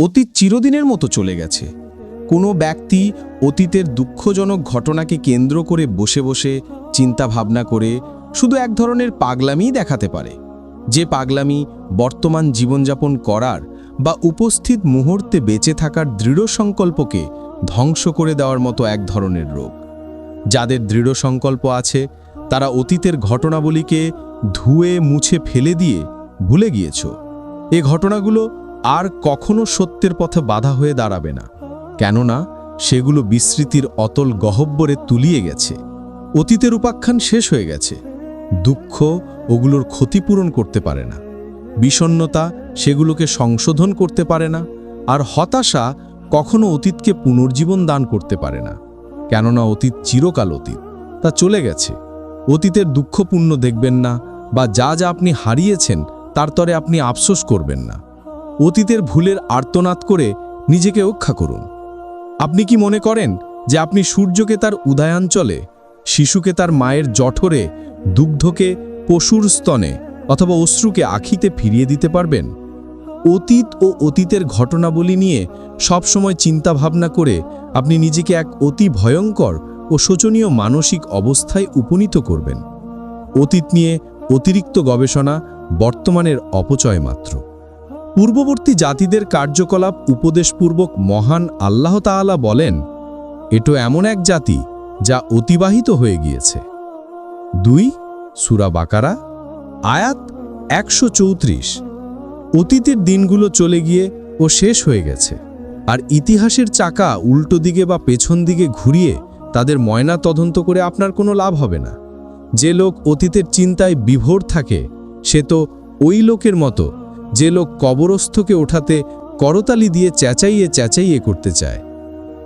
অতীত চিরদিনের মতো চলে গেছে। কোনো ব্যক্তি অতীতের দুঃখজনক ঘটনাকে কেন্দ্র করে বসে বসে চিন্তা ভাবনা করে শুধু এক ধরনের পাগলামিই দেখাতে পারে। যে পাগলামি বর্তমান জীবনযাপন করার বা উপস্থিত মুহূর্তে বেঁচে থাকার দৃঢ় সংকল্পকে ধ্বংস করে দেওয়ার মতো এক ধরনের রোগ। যাদের দৃঢ় সংকল্প আছে, তারা অতীতের ঘটনাবলীকে ধুয়ে মুছে ফেলে দিয়ে ভুলে গিয়েছ। এ ঘটনাগুলো আর কখনো সত্যের পথে বাধা হয়ে দাঁড়াবে না। কেননা সেগুলো বিস্মৃতির অতল গহব্বরে তুলিয়ে গেছে। অতীতের উপাখ্যান শেষ হয়ে গেছে। দুঃখ ওগুলোর ক্ষতিপূরণ করতে পারে না। বিষণ্নতা সেগুলোকে সংশোধন করতে পারে না। আর হতাশা কখনো অতীতকে পুনর্জীবন দান করতে পারে না। কেননা অতীত চিরকাল অতীত। তা চলে গেছে। অতীতের দুঃখপূর্ণ দেখবেন না বা যা যা আপনি হারিয়েছেন, তার তরে আপনি আফসোস করবেন না। অতীতের ভুলের আর্তনাদ করে নিজেকে রক্ষা করুন। আপনি কি মনে করেন যে আপনি সূর্যকে তার উদয়াঞ্চলে, শিশুকে তার মায়ের জঠরে, দুগ্ধকে পশুর স্তনে অথবা অশ্রুকে আখিতে ফিরিয়ে দিতে পারবেন? অতীত ও অতীতের ঘটনাবলী নিয়ে সবসময় চিন্তা ভাবনা করে আপনি নিজেকে এক অতি ভয়ঙ্কর ও শোচনীয় মানসিক অবস্থায় উপনীত করবেন। অতীত নিয়ে অতিরিক্ত গবেষণা বর্তমানের অপচয় মাত্র। পূর্ববর্তী জাতিদের কার্যকলাপ উপদেশপূর্বক মহান আল্লাহ তাআলা বলেন, এটো এমন এক জাতি যা অতিবাহিত হয়ে গিয়েছে। দুই, সুরা বাকারা, আয়াত একশো চৌত্রিশ। অতীতের দিনগুলো চলে গিয়ে ও শেষ হয়ে গেছে, আর ইতিহাসের চাকা উল্টো দিকে বা পেছন দিকে ঘুরিয়ে তাদের ময়না তদন্ত করে আপনার কোনো লাভ হবে না। যে লোক অতীতের চিন্তায় বিভোর থাকে, সে তো ওই লোকের মতো যে লোক কবরস্থকে ওঠাতে করতালি দিয়ে চেঁচাইয়ে চেঁচাইয়ে করতে চায়।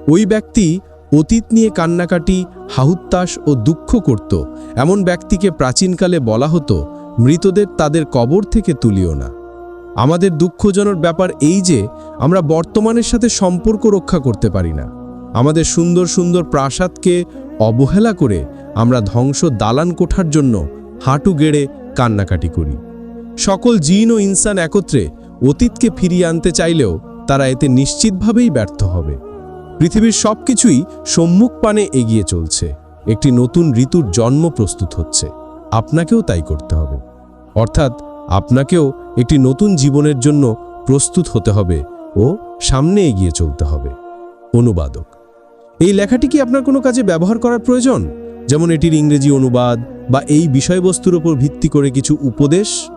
ওই ব্যক্তি অতীত নিয়ে কান্নাকাটি হাহুত্তাস ও দুঃখ করত। এমন ব্যক্তিকে প্রাচীনকালে বলা হতো, মৃতদের তাদের কবর থেকে তুলিও না। আমাদের দুঃখজনক ব্যাপার এই যে, আমরা বর্তমানের সাথে সম্পর্ক রক্ষা করতে পারি না। আমাদের সুন্দর সুন্দর প্রাসাদকে অবহেলা করে আমরা ধ্বংস দালান কোঠার জন্য হাঁটু গেড়ে কান্নাকাটি করি। সকল জিন ও ইনসান একত্রে অতীতকে ফিরিয়ে আনতে চাইলেও তারা এতে নিশ্চিতভাবেই ব্যর্থ হবে। পৃথিবীর সব কিছুই সম্মুখ পানে এগিয়ে চলছে। একটি নতুন ঋতুর জন্ম প্রস্তুত হচ্ছে। আপনাকেও তাই করতে হবে। অর্থাৎ আপনাকেও একটি নতুন জীবনের জন্য প্রস্তুত হতে হবে ও সামনে এগিয়ে চলতে হবে। অনুবাদক, এই লেখাটি কি আপনার কোনো কাজে ব্যবহার করার প্রয়োজন? যেমন এটির ইংরেজি অনুবাদ বা এই বিষয়বস্তুর উপর ভিত্তি করে কিছু উপদেশ?